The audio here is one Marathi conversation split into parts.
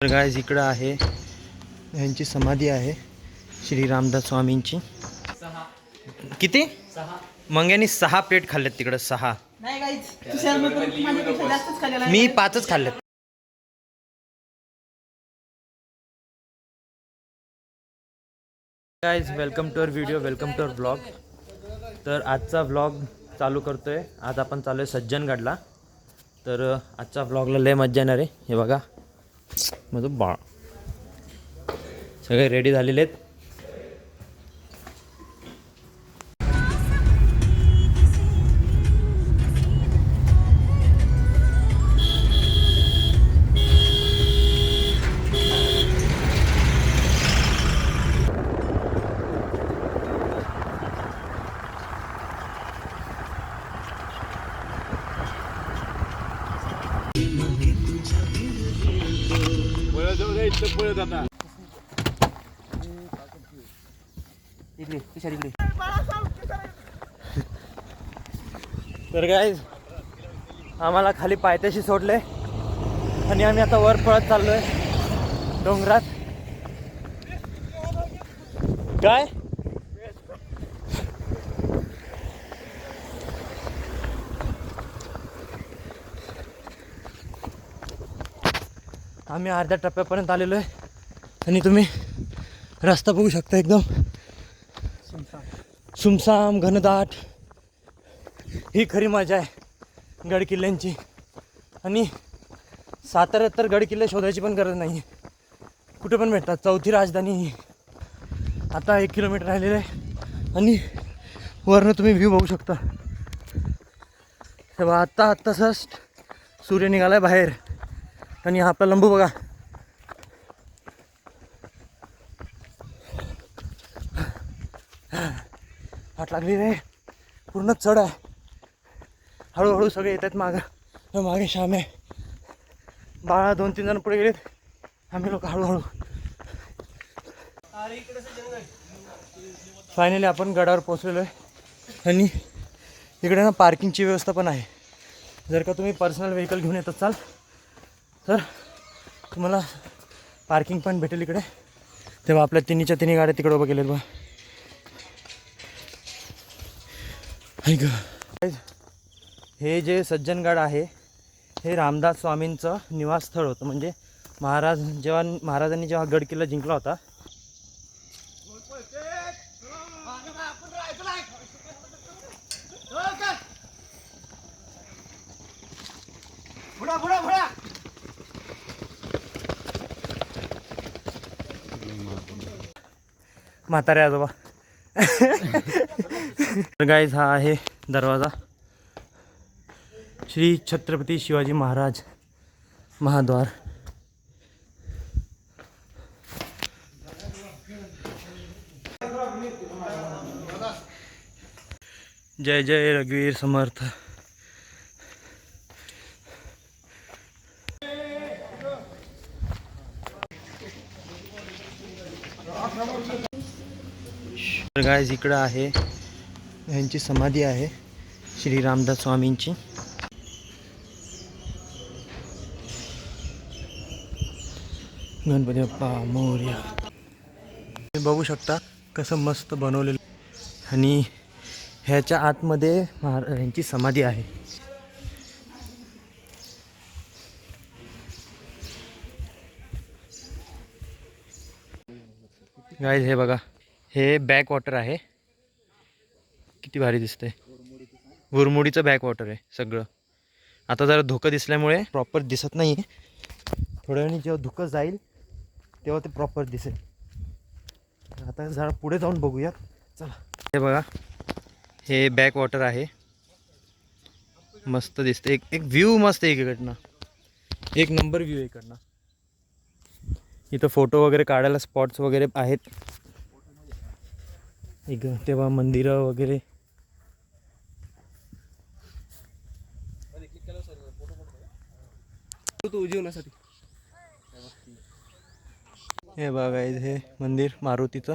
तर गायज इकडं आहे. यांची समाधी आहे श्री रामदास स्वामींची. किती? मग यांनी सहा प्लेट खाल्ल्यात तिकडं सहा. मी पाचच खाल्ल्यात guys welcome to our video welcome to our blog तर आजचा व्लॉग चालू करतोय. आज आपण चालू आहे सज्जनगडला. तर आजचा व्लॉगला लय मज्जा येणार आहे. हे बघा. माझं बाळ. सगळे रेडी झालेले आहेत. इकडे तुषार इकडे. तर काय आम्हाला खाली पायथ्याशी सोडले. आणि आम्ही आता वर पळत चाललोय डोंगरात. काय? आम्ही अर्ध्या टप्प्यापर्यंत आलेलो आहे. आणि तुम्ही रस्ता बघू शकता एकदम. सुमसाम घनदाट. ही खरी मजा आहे गड किल्ल्यांची आणि साताऱ्यात तर गड किल्ले शोधायची पण गरज नाही कुठे पण भेटतात. चौथी राजधानी ही. आता एक किलोमीटर राहिलेलं आहे. आणि वरनं तुम्ही व्ह्यू बघू शकता. तेव्हा आत्ता आत्ता सस्ट. सूर्य निघाला आहे बाहेर. आणि हा आपला लंबू बघा. वाट लागली रे. पूर्ण चढ आहे. हळूहळू सगळे येतात मागं. तर मागे श्याम. आहे बाळा दोन तीन जण पुढे गेलेत. आम्ही लोक हळूहळू. फायनली आपण गडावर पोचलेलो आहे. आणि इकडे ना पार्किंगची व्यवस्था पण आहे. जर का तुम्ही पर्सनल व्हेकल घेऊन येत असाल तर तुम्हाला पार्किंग पण भेटेल इकडे. तेव्हा आपल्या तिन्हीच्या तिन्ही गाड्या तिकडे उभं केलेत ऐक हे जे सज्जनगड आहे हे रामदास स्वामींचं निवासस्थळ होतं. म्हणजे महाराज जेव्हा महाराजांनी जेव्हा गड किल्ला जिंकला होता म्हातारे आजोबा. तर गाईज हा आहे दरवाज़ा. श्री छत्रपती शिवाजी महाराज महाद्वार. जय जय रघुवीर समर्थ. तर गायज इकडं आहे. यांची समाधी आहे श्री रामदास स्वामींची. गणपती बाप्पा मोर्या. तुम्ही बघू शकता कसं मस्त बनवलेलं. आणि ह्याच्या आतमध्ये महारा यांची समाधी आहे. गाईज हे बघा. हे बॅक वॉटर आहे. किती भारी दिसतंय. गुरमुडीचं बॅक वॉटर आहे सगळं. आता जरा धुकं दिसल्यामुळे प्रॉपर दिसत नाही आहे थोड्या वेळाने जेव्हा धुकं जाईल तेव्हा ते प्रॉपर दिसेल. आता जरा पुढे जाऊन बघूया चला. हे बघा हे बॅक वॉटर आहे. मस्त दिसतं एक एक व्ह्यू मस्त आहे इकडनं एक नंबर व्ह्यू आहे इकडनं. इथं फोटो वगैरे काढायला स्पॉट्स वगैरे आहेत. एक तेव्हा मंदिरं वगैरे. हे बघा हे मंदिर मारुतीचं.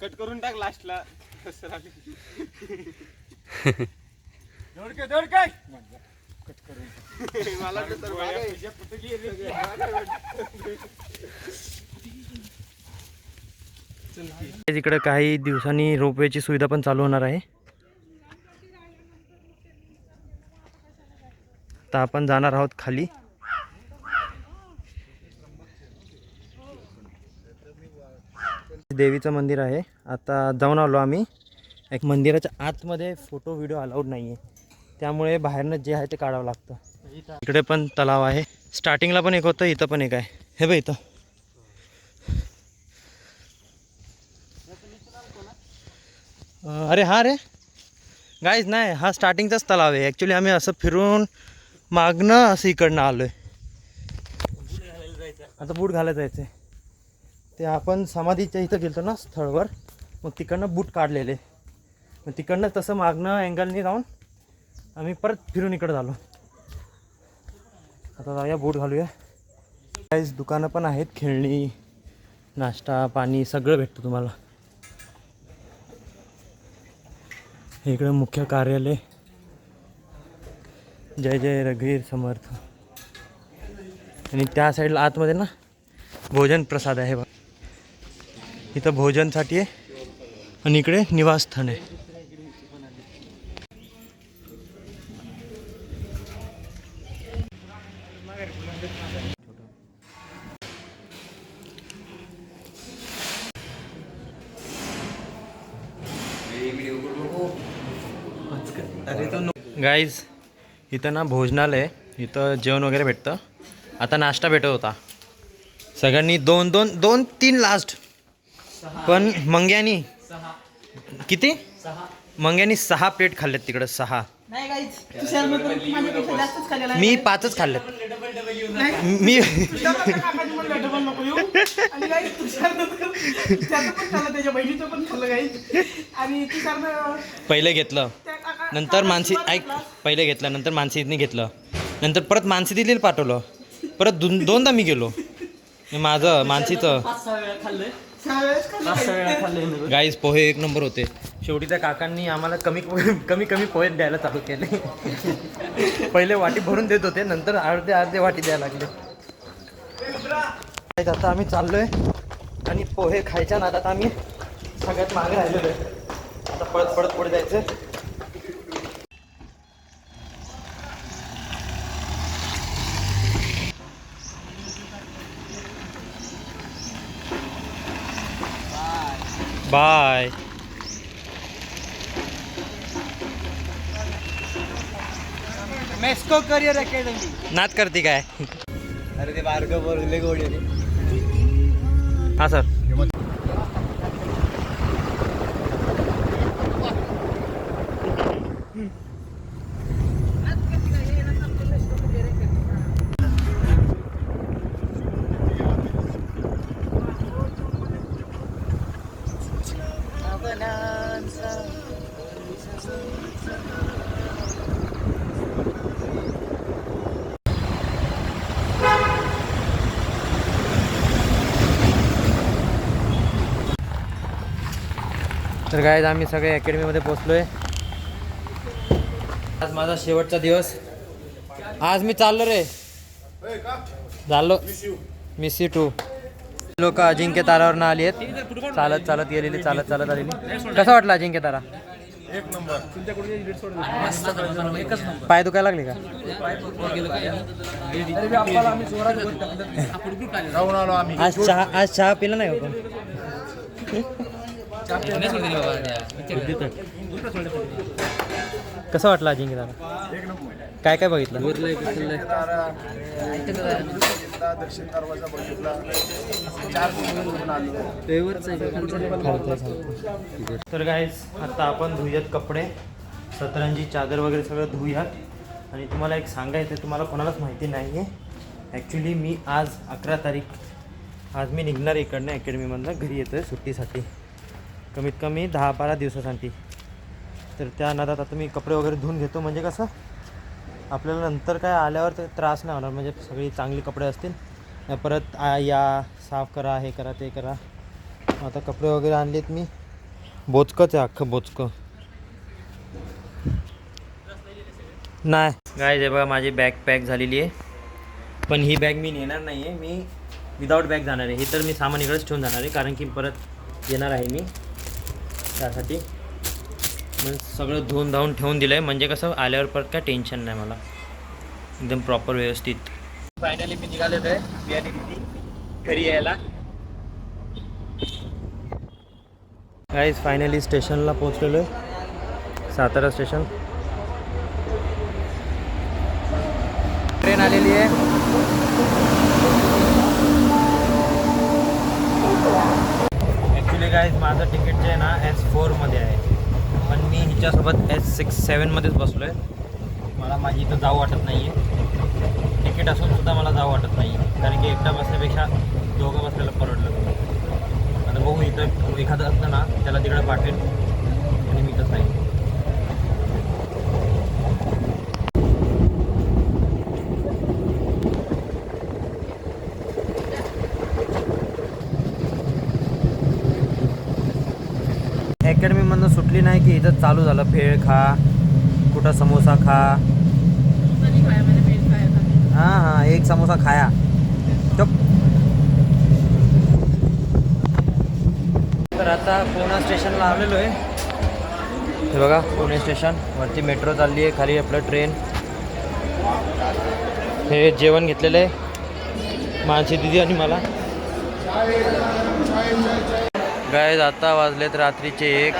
कट करून टाक लास्टला दोडके दोडके कट करून मला तर इकडे काही दिवसांनी रोपवेची सुविधा पण चालू होणार आहे. तर आपण जाणार आहोत खाली. देवीचं मंदिर आहे. आता जाऊन आलो आम्ही. एक मंदिराच्या आतमध्ये फोटो व्हिडिओ अलाउड नाही आहे त्यामुळे बाहेरनं जे आहे ते काढावं लागतं. इकडे पण तलाव आहे. स्टार्टिंगला पण एक होतं इथं पण एक आहे. हे बघ इथं. अरे हा रे. गाईज नाही हा स्टार्टिंगचाच तलाव आहे. ॲक्च्युली आम्ही असं फिरून मागणं असं इकडनं आलो आहे आता बूट घालायला जायचं आहे ते आपण समाधीच्या इथं गेलतो ना स्थळवर. मग तिकडनं बूट काढलेले. मग तिकडनं तसं मागणं अँगलनी जाऊन आम्ही परत फिरून इकडं झालो. आता जाऊया बूट घालूया. काहीच दुकानं पण आहेत खेळणी नाश्ता पाणी सगळं भेटतं तुम्हाला. इकडं मुख्य कार्यालय. जय जय रघुवीर समर्थ. आणि त्या साईडला आतमध्ये ना भोजन प्रसाद आहे बघा. इथं भोजनसाठी आहे. आणि इकडे निवासस्थान आहे. गाईज इथं ना भोजनालय इथं जेवण वगैरे भेटतं. आता नाश्ता भेटत होता. सगळ्यांनी दोन दोन दोन तीन लास्ट पण मंग्यानी किती? मंग्यानी सहा प्लेट खाल्ल्यात तिकडं सहा. मी पाचच मी खाल्लं त्याच्या बहिणीचं पण खाल्लं गाईच आणि तुषारनं पहिले घेतलं. नंतर मानसी ऐक पहिले घेतलं नंतर मानसीतनी घेतलं. नंतर परत मानसी दिलेलं पाठवलं. परत दोन दोनदा मी गेलो. माझं मानसीचं. खाल्लं. गाईज पोहे एक नंबर होते. शेवटी त्या काकांनी आम्हाला कमी कमी कमी पोहे द्यायला चालू केले. पहिले वाटी भरून देत होते नंतर अर्धे अर्धे वाटी द्यायला लागले. आता आम्ही चाललोय आणि पोहे खायच्या नादात आम्ही सगळ्यात मागे राहिलेलो आहे. आता पळत पळत पुढे जायचं बाय मेस्को करिअर अकॅडमी नाच करते काय? अरे ते बारगं बोलले गोडी हां सर तर काय आम्ही सगळे अकॅडमीमध्ये पोचलो आहे आज माझा शेवटचा दिवस. आज मी चाललो रे. चाललो मिस यू टू लोक अजिंक्य तारावर ना आली आहेत. चालत चालत गेलेली चालत चालत आलेली. कसं वाटलं अजिंक्य तारा? पाय दुखायला लागले का? आज चहा आज चहा पिला नाही का कसं वाटलं अजिंक्य दादा काय काय बघितलं? दक्षिण दरवाजा बघितला तर गाईज आता आपण धुयात कपडे सतरंजी चादर वगैरे सगळं धुयात. आणि तुम्हाला एक सांगायचं तुम्हाला कोणालाच माहिती नाही आहे ॲक्च्युली मी आज अकरा तारीख आज मी निघणार इकडनं अकॅडमीमधनं घरी येतो आहे सुट्टीसाठी. कमीत कमी दहा बारा दिवसासाठी. तर त्या नादात आता मी कपडे वगैरे धुवून घेतो. म्हणजे कसं आपल्याला नंतर काय आल्यावर ते त्रास नाही होणार. म्हणजे सगळी चांगली कपडे असतील. परत आ- या साफ करा हे करा ते करा. आता कपडे वगैरे आणलेत मी. बोचकंच आहे अख्खं बोचकं. नाही. काय जे बघा माझी बॅग पॅक झालेली आहे. पण ही बॅग मी नेणार नाही आहे मी विदाऊट बॅग जाणार आहे. हे तर मी सामान इकडेच ठेवून जाणार आहे. कारण की परत येणार आहे मी. त्यासाठी. मग सगळं धुवून धावून ठेवून दिलं आहे म्हणजे कसं आल्यावर परत काय टेन्शन नाही मला. एकदम प्रॉपर व्यवस्थित. फायनली मी निघालेलो आहे बियाणे घरी यायला. गाईज फायनली स्टेशनला पोचलेलो आहे. सातारा स्टेशन ट्रेन आलेली आहे. माझं तिकीट जे आहे ना एस फोरमध्ये आहे. पण मी हिच्यासोबत एस सिक्स सेवनमध्येच बसलो आहे मला माझी इथं जाऊ वाटत नाही आहे तिकीट असून सुद्धा मला जाऊ वाटत नाही आहे कारण की एकटा बसण्यापेक्षा दोघं बसल्याला परवडलं. आता बघू इथं एखादं असतं ना त्याला तिकडे पाठवेन. आणि मी तसं आहे सुटली नाही की इथं चालू झालं. भेळ खा कुठं समोसा खा. हां हां एक समोसा खाया. तर आता पुणे स्टेशनला आलेलो आहे. हे बघा पुणे स्टेशन. वरती मेट्रो चालली आहे खाली आपलं ट्रेन. हे जेवण घेतलेलं आहे. माझी दिदी आणि मला. गाय आता वाजलेत रात्रीचे एक.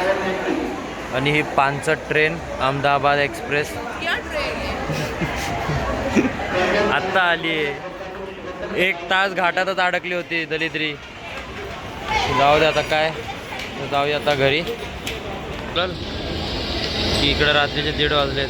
आणि ही पानसट ट्रेन अहमदाबाद एक्सप्रेस. आत्ता आली आहे. एक तास घाटातच अडकली होती दलिद्री जाऊ दे आता काय. जाऊया आता घरी. चल. इकडं रात्रीचे दीड वाजलेत.